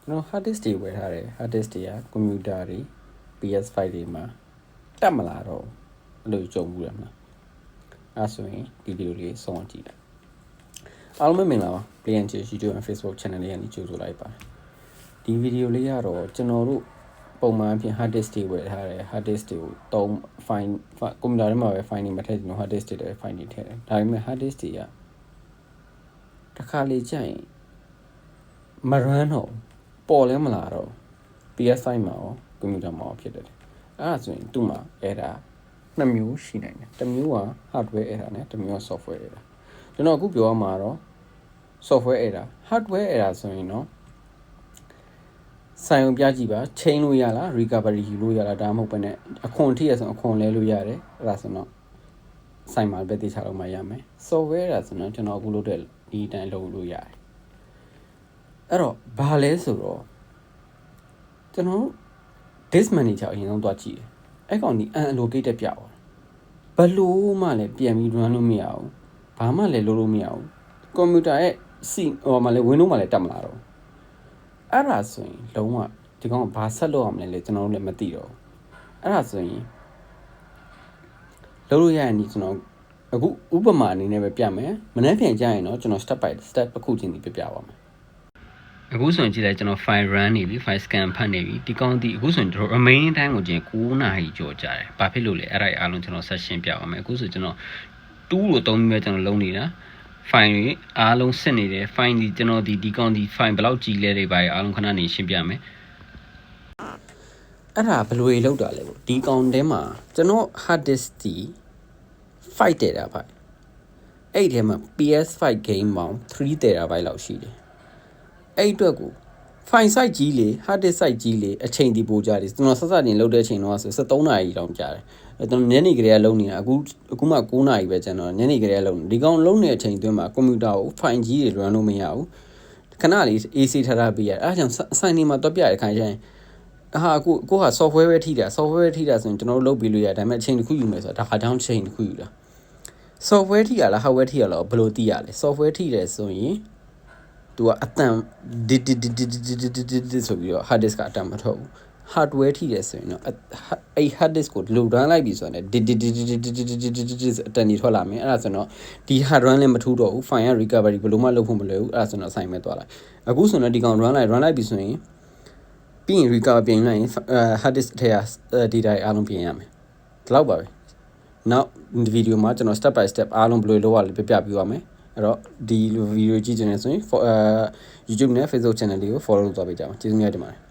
ကျွန်တော် hard disk တွေဝယ်ထားတယ် hard disk တွေကကွန်ပျူတာတွေ PS5 တွေမှာတက်မလာတော့ဘူးအဲ့လိုကြုံဘူးရမလားအဲ့ဆိုရင်ဒီဗီဒီယိုလေးဆုံးအောင်ကြည့်လိုက်အားလုံးပဲမင်္ဂလာပါ Play and Chill YouTube and Facebook channel လေးကနေကြိုဆိုလိုက်ပါတယ်ဒီဗီဒီယိုလေးကတော့ကျွန်တော်တို့ပုံမှန်အဖြစ် hard disk တွေဝယ်ထားတယ် hard disk တွေကိုတုံး file ကွန်ပျူတာထဲမှာပဲ file တွေမထည့်ကျွန်တော် hard disk တွေလည်း file တွေထည့်တယ်ဒါပေမဲ့ hard disk တွေကတစ်ခါလေကြာရင်မ run တော့ ပေါ်လဲမလာတော့ PS5 မှာရောကွန်ပျူတာမှာရောဖြစ်တယ်အဲ့ဒါဆိုရင်သူ့မှာအဲ့ဒါနှစ်မျိုးရှိနိုင်တယ်တစ်မျိုးက hardware error နဲ့တစ်မျိုးက software error ကျွန်တော်အခုပြောရမှာတော့ software error hardware error ဆိုရင်တော့ဆိုင်ုံပြကြည့်ပါ chain လို့ရလား recovery ယူလို့ရလားဒါမှမဟုတ်ဘဲနဲ့အခွန်ထိရဆိုအခွန်လဲလို့ရတယ်အဲ့ဒါဆိုတော့ဆိုင်မှာပဲတေချာလို့မှရမယ် software error ဆိုတော့ကျွန်တော်အခုလုပ်တဲ့ဒီအတိုင်းလုပ်လို့ရတယ် အဲ့တော့ဘာလဲဆိုတော့ကျွန်တော်တို့ disk manager အရင်ဆုံးသွားကြည့်တယ်အဲ့ကောင်ဒီ unallocated ပြသွားဘလို့မှလည်းပြန်ပြီး run လို့မရဘူးဘာမှလည်းလုပ်လို့မရဘူးကွန်ပျူတာရဲ့စီဟိုမှာလည်း window မှာလည်းတက်မလာတော့အဲ့ဒါဆိုရင်လုံးဝဒီကောင်ကဘာဆက်လုပ်ရမလဲလေကျွန်တော်တို့လည်းမသိတော့ဘူးအဲ့ဒါဆိုရင်လုပ်လို့ရရင်ဒီကျွန်တော်အခုဥပမာအနေနဲ့ပဲပြမယ်မနှက်ပြန်ကြရင်တော့ကျွန်တော် step by step တစ်ခုချင်းဒီပြပြပါမယ် အခုဆိုရင်ကြည့်လိုက်ကျွန်တော် file run နေပြီ file scan ဖတ်နေပြီဒီကောင်းဒီအခုဆိုရင်ကျွန်တော် remaining time ကိုကျရင်9နာရီကျော်ကြာတယ်ဘာဖြစ်လို့လဲအဲ့ဒါအားလုံးကျွန်တော်ဆက်ရှင်းပြပါမယ်အခုဆိုကျွန်တော်2လို့သုံးပြီးပဲကျွန်တော်လုံးနေတာ file တွေအားလုံးစစ်နေတယ် file ဒီကျွန်တော်ဒီဒီကောင်းဒီ file ဘယ်လောက်ကြီးလဲတွေပါအားလုံးခဏနေရှင်းပြမယ်အဲ့ဒါဘယ်လိုတွေလောက်တာလဲပေါ့ဒီကောင်ထဲမှာကျွန်တော် hard disk ဒီ5 terabyte အဲ့ဒီထဲမှာ PS5 game ပေါင်း3 terabyte လောက်ရှိတယ် အဲ့အတွက်ကို file size ကြီးလေ hard disk size ကြီးလေအချိန်ဒီပိုကြတယ်ကျွန်တော်ဆက်စတင်လုပ်တဲ့အချိန်တော့ဆို73နာရီတောင်ကြာတယ်အဲကျွန်တော်ညနေကလေးကလုံနေတာအခုအခုမှ9နာရီပဲကျွန်တော်ညနေကလေးကလုံဒီကောင်လုံနေတဲ့အချိန်အတွင်းမှာကွန်ပျူတာကို file ကြီးတွေ run လို့မရဘူးခဏလေး AC ထားထားပေးရတယ်အဲဒါကြောင့်ဆိုင်နေမှာတွက်ပြရတဲ့ခိုင်ကျရင်အာအခုကိုက software ပဲထိတာ software ပဲထိတာဆိုရင်ကျွန်တော်တို့လုပ်ပြီးလို့ရတယ်ဒါပေမဲ့အချိန်တစ်ခုယူမယ်ဆိုတာဒါခါကြောင်းချိန်တစ်ခုယူတာ software ထိရလား hardware ထိရလားဘယ်လိုသိရလဲ software ထိတယ်ဆိုရင် तू ကအတန်ဒီဒီဒီဒီဒီဒီဒီဆိုပြီးတော့ hard disk ကအတန်မထုတ်ဘူး hardware ထိတယ်ဆိုရင်တော့အဲ့ hard disk ကို load run လိုက်ပြီဆိုရင်ဒီဒီဒီဒီဒီဒီဒီဒီဒီဒီအတန်ကြီးထွက်လာမယ်အဲ့ဒါဆိုတော့ဒီ hard run လည်းမထူးတော့ဘူး file ရ recovery ဘယ်လိုမှလုပ်ဖို့မလွယ်ဘူးအဲ့ဒါဆိုတော့ assignment သွားလိုက်အခုဆိုတော့ဒီကောင် run လိုက် run လိုက်ပြီဆိုရင်ပြီးရင် recover ပြင်လိုက်ရင် hard disk ထဲက data အားလုံးပြင်ရမယ်ဒီလောက်ပါပဲနောက်ဒီဗီဒီယိုမှာကျွန်တော် step by step အားလုံးဘယ်လိုလုပ်ရလဲပြပြပြပါမယ် အဲ့တော့ဒီလိုဗီဒီယိုကြည့်ချင်တယ်ဆိုရင် YouTube နဲ့ Facebook channel လေးကို follow လုပ်သွားပေးကြပါကျေးဇူးများတင်ပါတယ်